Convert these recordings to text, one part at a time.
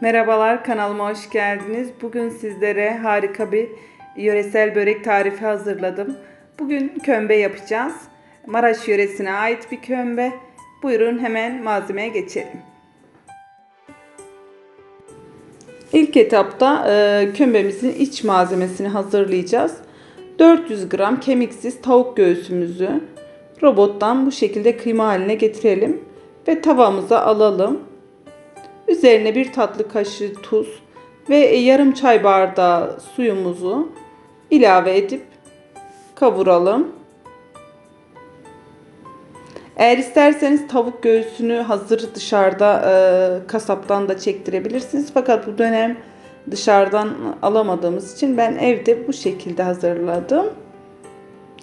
Merhabalar kanalıma hoş geldiniz. Bugün sizlere harika bir yöresel börek tarifi hazırladım. Bugün kömbe yapacağız. Maraş yöresine ait bir kömbe. Buyurun hemen malzemeye geçelim. İlk etapta e, kömbemizin iç malzemesini hazırlayacağız. 400 gram kemiksiz tavuk göğsümüzü robottan bu şekilde kıyma haline getirelim ve tavamıza alalım. Üzerine bir tatlı kaşığı tuz ve yarım çay bardağı suyumuzu ilave edip kavuralım. Eğer isterseniz tavuk göğsünü hazır dışarıda e, kasaptan da çektirebilirsiniz. Fakat bu dönem dışarıdan alamadığımız için ben evde bu şekilde hazırladım.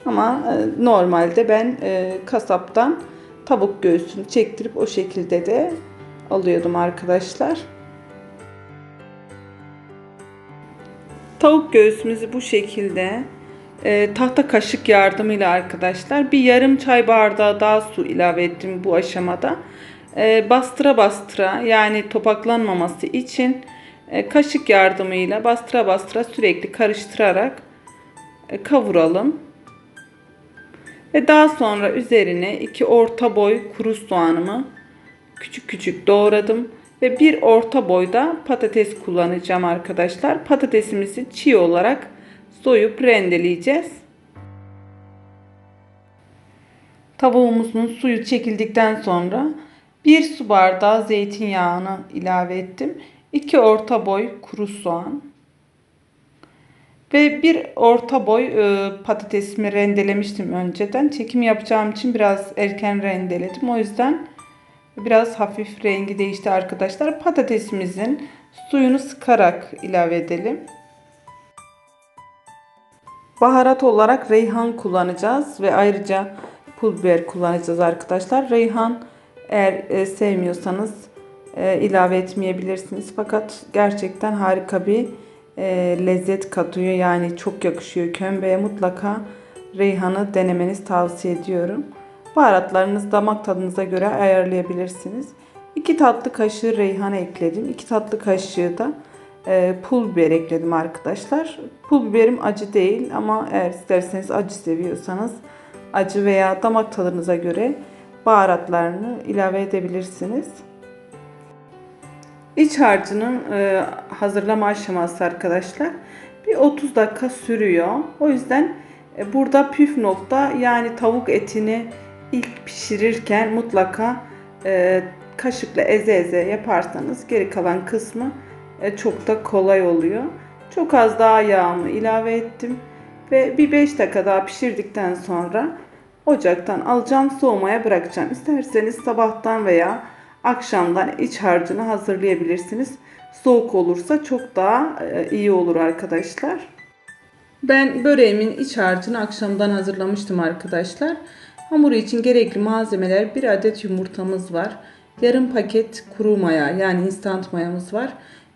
Ama e, normalde ben e, kasaptan tavuk göğsünü çektirip o şekilde de alıyordum arkadaşlar. Tavuk göğsümüzü bu şekilde e, tahta kaşık yardımıyla arkadaşlar bir yarım çay bardağı daha su ilave ettim bu aşamada. E, bastıra bastıra yani topaklanmaması için e, kaşık yardımıyla bastıra bastıra sürekli karıştırarak e, kavuralım. Ve daha sonra üzerine iki orta boy kuru soğanımı küçük küçük doğradım. Ve bir orta boyda patates kullanacağım arkadaşlar. Patatesimizi çiğ olarak soyup rendeleyeceğiz. Tavuğumuzun suyu çekildikten sonra bir su bardağı zeytinyağını ilave ettim. 2 orta boy kuru soğan ve bir orta boy e, patatesimi rendelemiştim önceden. Çekim yapacağım için biraz erken rendeledim. O yüzden biraz hafif rengi değişti arkadaşlar. Patatesimizin suyunu sıkarak ilave edelim. Baharat olarak reyhan kullanacağız ve ayrıca pul biber kullanacağız arkadaşlar. Reyhan eğer e, sevmiyorsanız e, ilave etmeyebilirsiniz. Fakat gerçekten harika bir e, lezzet katıyor. Yani çok yakışıyor kömbeye. Mutlaka reyhanı denemenizi tavsiye ediyorum. Baharatlarınız damak tadınıza göre ayarlayabilirsiniz. 2 tatlı kaşığı reyhan ekledim. 2 tatlı kaşığı da e, pul biber ekledim arkadaşlar. Pul biberim acı değil ama eğer isterseniz acı seviyorsanız acı veya damak tadınıza göre baharatlarını ilave edebilirsiniz. İç harcının e, hazırlama aşaması arkadaşlar bir 30 dakika sürüyor. O yüzden e, burada püf nokta yani tavuk etini ilk pişirirken mutlaka e, kaşıkla eze eze yaparsanız geri kalan kısmı e, çok da kolay oluyor. Çok az daha yağımı ilave ettim ve bir 5 dakika daha pişirdikten sonra ocaktan alacağım soğumaya bırakacağım. İsterseniz sabahtan veya akşamdan iç harcını hazırlayabilirsiniz. Soğuk olursa çok daha e, iyi olur arkadaşlar. Ben böreğimin iç harcını akşamdan hazırlamıştım arkadaşlar. Hamuru için gerekli malzemeler bir adet yumurtamız var. Yarım paket kuru maya yani instant mayamız var.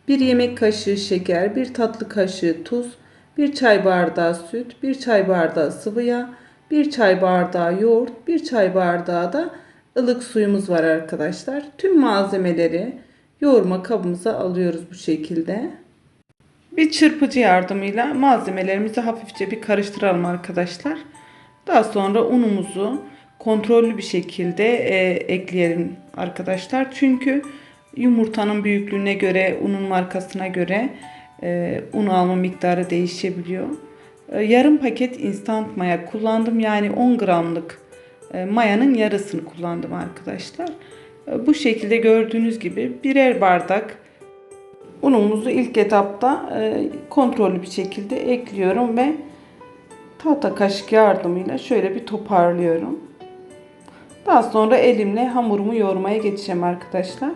Bir yemek kaşığı şeker, bir tatlı kaşığı tuz, bir çay bardağı süt, bir çay bardağı sıvı yağ, bir çay bardağı yoğurt, bir çay bardağı da ılık suyumuz var arkadaşlar. Tüm malzemeleri yoğurma kabımıza alıyoruz bu şekilde. Bir çırpıcı yardımıyla malzemelerimizi hafifçe bir karıştıralım arkadaşlar. Daha sonra unumuzu kontrollü bir şekilde e, ekleyelim arkadaşlar. Çünkü yumurtanın büyüklüğüne göre, unun markasına göre e, un alma miktarı değişebiliyor. E, yarım paket instant maya kullandım. Yani 10 gramlık e, mayanın yarısını kullandım arkadaşlar. E, bu şekilde gördüğünüz gibi birer bardak unumuzu ilk etapta e, kontrollü bir şekilde ekliyorum ve tahta kaşık yardımıyla şöyle bir toparlıyorum. Daha sonra elimle hamurumu yoğurmaya geçeceğim arkadaşlar.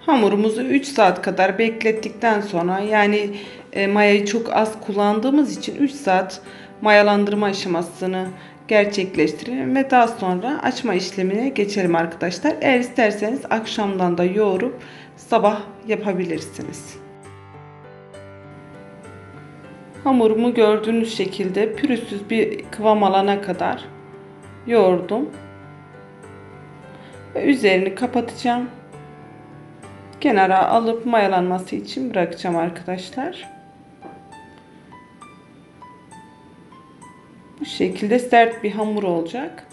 Hamurumuzu 3 saat kadar beklettikten sonra yani e, mayayı çok az kullandığımız için 3 saat mayalandırma aşamasını gerçekleştirelim ve daha sonra açma işlemine geçelim arkadaşlar. Eğer isterseniz akşamdan da yoğurup sabah yapabilirsiniz. Hamurumu gördüğünüz şekilde pürüzsüz bir kıvam alana kadar yoğurdum. Ve üzerini kapatacağım. kenara alıp mayalanması için bırakacağım arkadaşlar. Bu şekilde sert bir hamur olacak.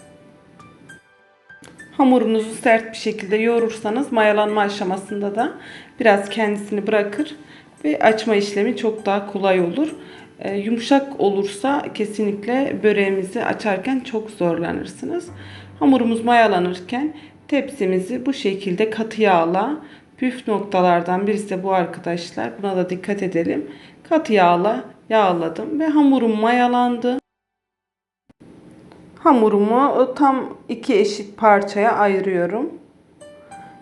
Hamurunuzu sert bir şekilde yoğurursanız mayalanma aşamasında da biraz kendisini bırakır ve açma işlemi çok daha kolay olur. E, yumuşak olursa kesinlikle böreğimizi açarken çok zorlanırsınız. Hamurumuz mayalanırken tepsimizi bu şekilde katı yağla püf noktalardan birisi de bu arkadaşlar. Buna da dikkat edelim. Katı yağla yağladım ve hamurum mayalandı. Hamurumu tam iki eşit parçaya ayırıyorum.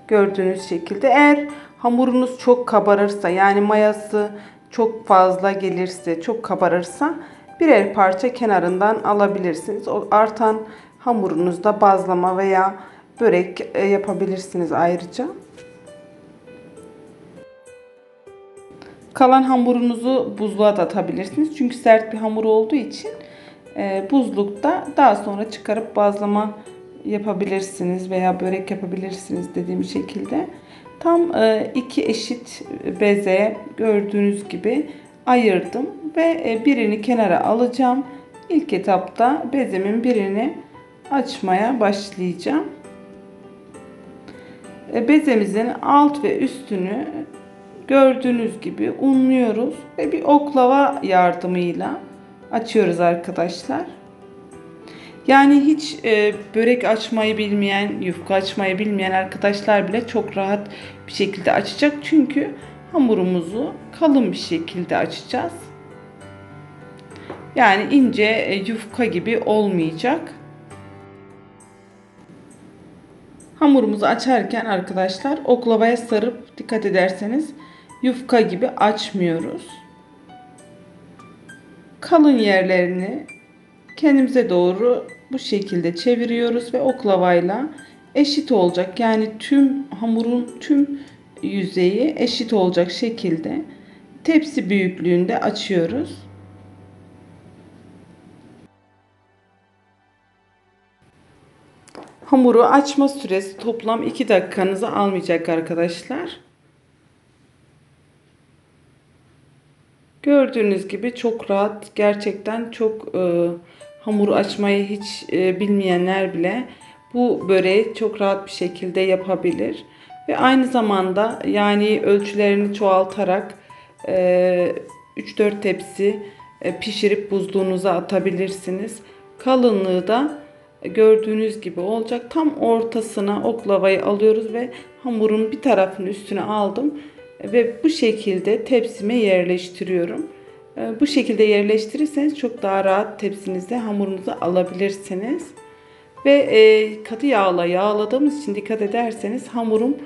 Gördüğünüz şekilde. Eğer hamurunuz çok kabarırsa yani mayası çok fazla gelirse, çok kabarırsa birer parça kenarından alabilirsiniz. O artan hamurunuzda bazlama veya börek e, yapabilirsiniz ayrıca. Kalan hamurunuzu buzluğa da atabilirsiniz. Çünkü sert bir hamur olduğu için e, buzlukta daha sonra çıkarıp bazlama yapabilirsiniz veya börek yapabilirsiniz dediğim şekilde. Tam e, iki eşit beze gördüğünüz gibi ayırdım ve e, birini kenara alacağım. İlk etapta bezemin birini açmaya başlayacağım. E, bezemizin alt ve üstünü gördüğünüz gibi unluyoruz ve bir oklava yardımıyla açıyoruz arkadaşlar. Yani hiç e, börek açmayı bilmeyen, yufka açmayı bilmeyen arkadaşlar bile çok rahat bir şekilde açacak. Çünkü hamurumuzu kalın bir şekilde açacağız. Yani ince e, yufka gibi olmayacak. Hamurumuzu açarken arkadaşlar oklavaya sarıp dikkat ederseniz yufka gibi açmıyoruz. Kalın yerlerini kendimize doğru bu şekilde çeviriyoruz ve oklavayla eşit olacak. Yani tüm hamurun tüm yüzeyi eşit olacak şekilde tepsi büyüklüğünde açıyoruz. Hamuru açma süresi toplam 2 dakikanızı almayacak arkadaşlar. Gördüğünüz gibi çok rahat, gerçekten çok e, hamuru açmayı hiç e, bilmeyenler bile bu böreği çok rahat bir şekilde yapabilir. Ve aynı zamanda yani ölçülerini çoğaltarak e, 3-4 tepsi e, pişirip buzluğunuza atabilirsiniz. Kalınlığı da gördüğünüz gibi olacak. Tam ortasına oklavayı alıyoruz ve hamurun bir tarafını üstüne aldım ve bu şekilde tepsime yerleştiriyorum. Ee, bu şekilde yerleştirirseniz çok daha rahat tepsinizde hamurunuzu alabilirsiniz. Ve e, katı yağla yağladığımız için dikkat ederseniz hamurum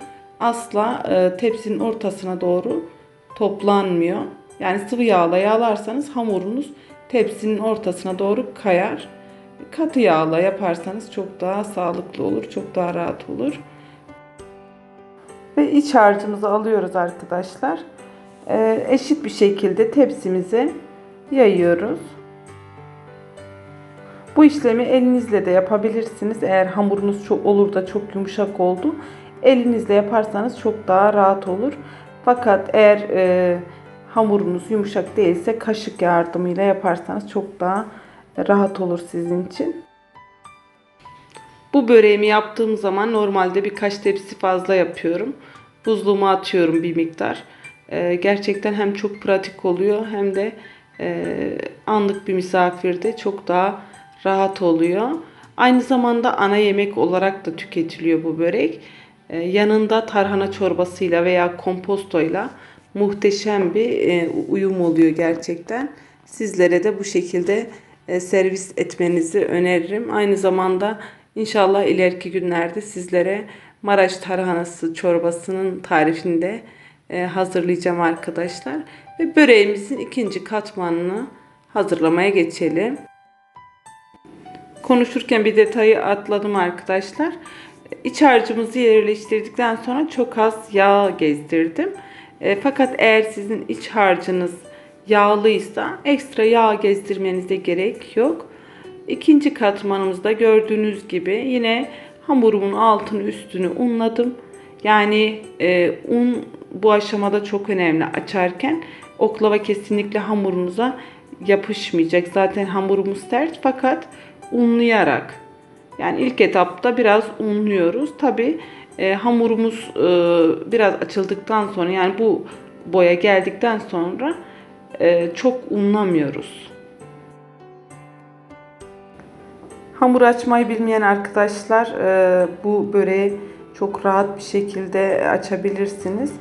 asla e, tepsinin ortasına doğru toplanmıyor. Yani sıvı yağla yağlarsanız hamurunuz tepsinin ortasına doğru kayar. Katı yağla yaparsanız çok daha sağlıklı olur, çok daha rahat olur. Ve iç harcımızı alıyoruz arkadaşlar. Ee, eşit bir şekilde tepsimize yayıyoruz. Bu işlemi elinizle de yapabilirsiniz. Eğer hamurunuz çok olur da çok yumuşak oldu. Elinizle yaparsanız çok daha rahat olur. Fakat eğer e, hamurunuz yumuşak değilse kaşık yardımıyla yaparsanız çok daha rahat olur sizin için. Bu böreğimi yaptığım zaman normalde birkaç tepsi fazla yapıyorum. Buzluğuma atıyorum bir miktar. Ee, gerçekten hem çok pratik oluyor hem de e, anlık bir misafirde çok daha rahat oluyor. Aynı zamanda ana yemek olarak da tüketiliyor bu börek. Ee, yanında tarhana çorbasıyla veya kompostoyla muhteşem bir e, uyum oluyor gerçekten. Sizlere de bu şekilde e, servis etmenizi öneririm. Aynı zamanda inşallah ileriki günlerde sizlere Maraş tarhanası çorbasının tarifini de e, hazırlayacağım arkadaşlar. Ve böreğimizin ikinci katmanını hazırlamaya geçelim. Konuşurken bir detayı atladım arkadaşlar. İç harcımızı yerleştirdikten sonra çok az yağ gezdirdim. E, fakat eğer sizin iç harcınız yağlıysa ekstra yağ gezdirmenize gerek yok. İkinci katmanımızda gördüğünüz gibi yine hamurumun altını üstünü unladım. Yani e, un bu aşamada çok önemli açarken. Oklava kesinlikle hamurunuza yapışmayacak. Zaten hamurumuz sert fakat unlayarak. Yani ilk etapta biraz unluyoruz. Tabi e, hamurumuz e, biraz açıldıktan sonra yani bu boya geldikten sonra e, çok unlamıyoruz. Hamur açmayı bilmeyen arkadaşlar e, bu böreği çok rahat bir şekilde açabilirsiniz.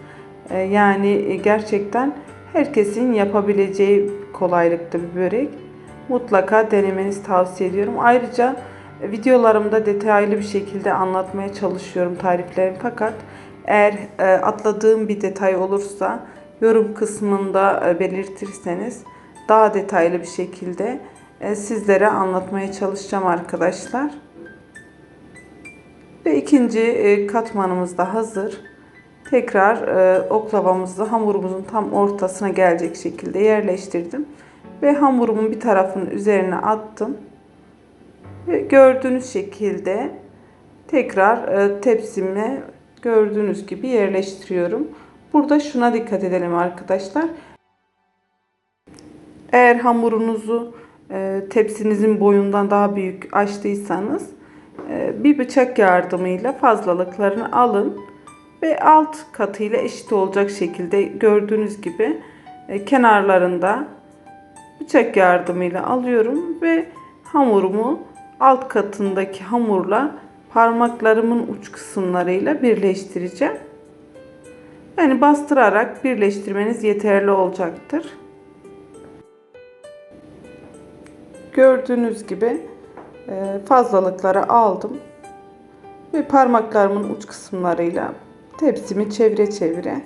E, yani gerçekten herkesin yapabileceği kolaylıkta bir börek. Mutlaka denemenizi tavsiye ediyorum. Ayrıca videolarımda detaylı bir şekilde anlatmaya çalışıyorum tariflerimi fakat eğer e, atladığım bir detay olursa yorum kısmında e, belirtirseniz daha detaylı bir şekilde e, sizlere anlatmaya çalışacağım arkadaşlar. Ve ikinci e, katmanımız da hazır. Tekrar oklavamızı hamurumuzun tam ortasına gelecek şekilde yerleştirdim. Ve hamurumun bir tarafını üzerine attım. Ve gördüğünüz şekilde tekrar tepsime gördüğünüz gibi yerleştiriyorum. Burada şuna dikkat edelim arkadaşlar. Eğer hamurunuzu e, tepsinizin boyundan daha büyük açtıysanız e, bir bıçak yardımıyla fazlalıklarını alın ve alt katıyla eşit olacak şekilde gördüğünüz gibi e, kenarlarında bıçak yardımıyla alıyorum ve hamurumu alt katındaki hamurla parmaklarımın uç kısımlarıyla birleştireceğim. Yani bastırarak birleştirmeniz yeterli olacaktır. Gördüğünüz gibi e, fazlalıkları aldım. Ve parmaklarımın uç kısımlarıyla tepsimi çevire çevire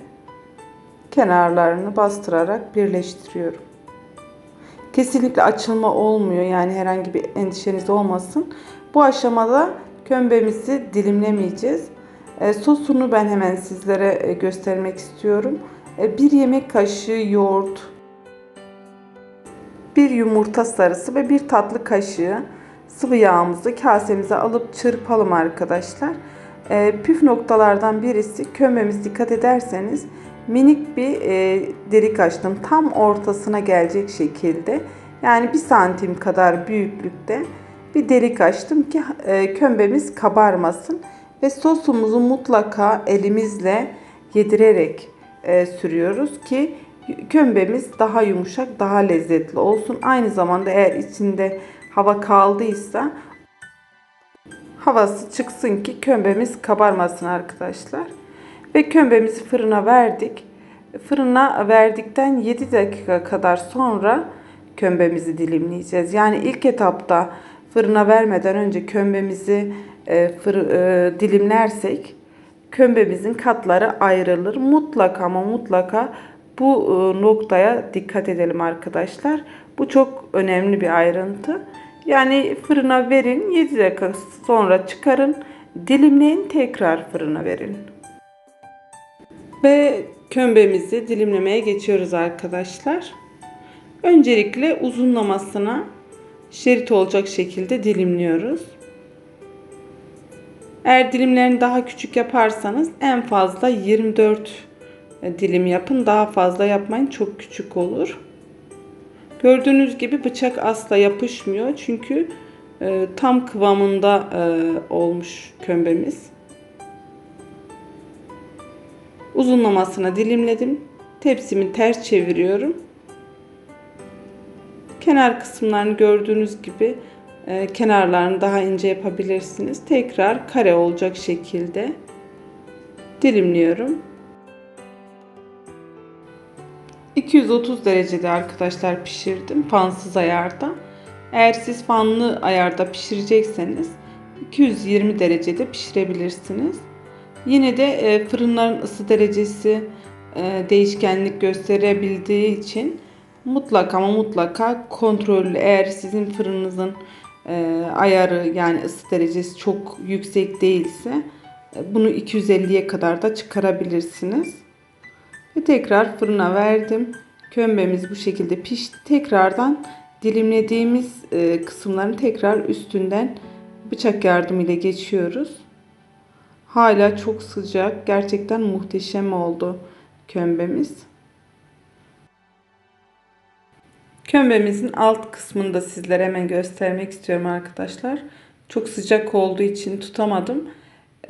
kenarlarını bastırarak birleştiriyorum. Kesinlikle açılma olmuyor yani herhangi bir endişeniz olmasın. Bu aşamada kömbemizi dilimlemeyeceğiz. E, sosunu ben hemen sizlere e, göstermek istiyorum. E, bir yemek kaşığı yoğurt, bir yumurta sarısı ve bir tatlı kaşığı sıvı yağımızı kasemize alıp çırpalım arkadaşlar. Püf noktalardan birisi kömbemiz dikkat ederseniz minik bir delik açtım. Tam ortasına gelecek şekilde yani bir santim kadar büyüklükte bir delik açtım ki kömbemiz kabarmasın ve sosumuzu mutlaka elimizle yedirerek e, sürüyoruz ki kömbemiz daha yumuşak, daha lezzetli olsun. Aynı zamanda eğer içinde hava kaldıysa havası çıksın ki kömbemiz kabarmasın arkadaşlar. Ve kömbemizi fırına verdik. Fırına verdikten 7 dakika kadar sonra kömbemizi dilimleyeceğiz. Yani ilk etapta fırına vermeden önce kömbemizi e, fır, e, dilimlersek kömbemizin katları ayrılır. Mutlaka ama mutlaka bu e, noktaya dikkat edelim arkadaşlar. Bu çok önemli bir ayrıntı. Yani fırına verin 7 dakika sonra çıkarın. Dilimleyin tekrar fırına verin. Ve kömbemizi dilimlemeye geçiyoruz arkadaşlar. Öncelikle uzunlamasına şerit olacak şekilde dilimliyoruz. Eğer dilimlerini daha küçük yaparsanız en fazla 24 dilim yapın. Daha fazla yapmayın. Çok küçük olur. Gördüğünüz gibi bıçak asla yapışmıyor. Çünkü e, tam kıvamında e, olmuş kömbemiz. Uzunlamasına dilimledim. Tepsimi ters çeviriyorum. Kenar kısımlarını gördüğünüz gibi e, kenarlarını daha ince yapabilirsiniz. Tekrar kare olacak şekilde dilimliyorum. 230 derecede arkadaşlar pişirdim fansız ayarda. Eğer siz fanlı ayarda pişirecekseniz 220 derecede pişirebilirsiniz. Yine de e, fırınların ısı derecesi e, değişkenlik gösterebildiği için mutlaka ama mutlaka kontrollü eğer sizin fırınınızın e, ayarı yani ısı derecesi çok yüksek değilse bunu 250'ye kadar da çıkarabilirsiniz. Ve tekrar fırına verdim. Kömbemiz bu şekilde pişti. Tekrardan dilimlediğimiz e, kısımların tekrar üstünden bıçak yardımıyla geçiyoruz. Hala çok sıcak. Gerçekten muhteşem oldu. kömbemiz. Kömbemizin alt kısmını da sizlere hemen göstermek istiyorum arkadaşlar. Çok sıcak olduğu için tutamadım.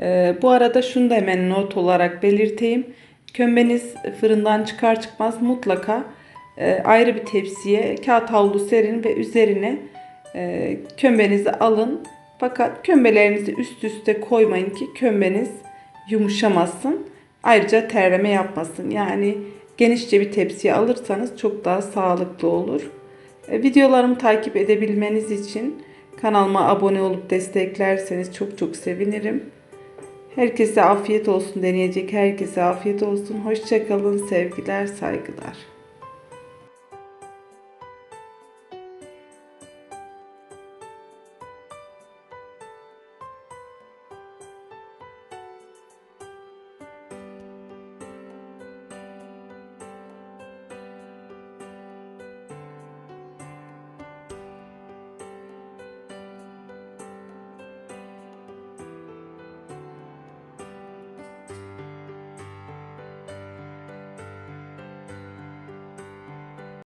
Ee, bu arada şunu da hemen not olarak belirteyim. Kömbeniz fırından çıkar çıkmaz mutlaka e, ayrı bir tepsiye kağıt havlu serin ve üzerine e, kömbenizi alın. Fakat kömbelerinizi üst üste koymayın ki kömbeniz yumuşamasın. Ayrıca terleme yapmasın. Yani genişçe bir tepsiye alırsanız çok daha sağlıklı olur. E, videolarımı takip edebilmeniz için kanalıma abone olup desteklerseniz çok çok sevinirim. Herkese afiyet olsun deneyecek herkese afiyet olsun. Hoşçakalın sevgiler saygılar.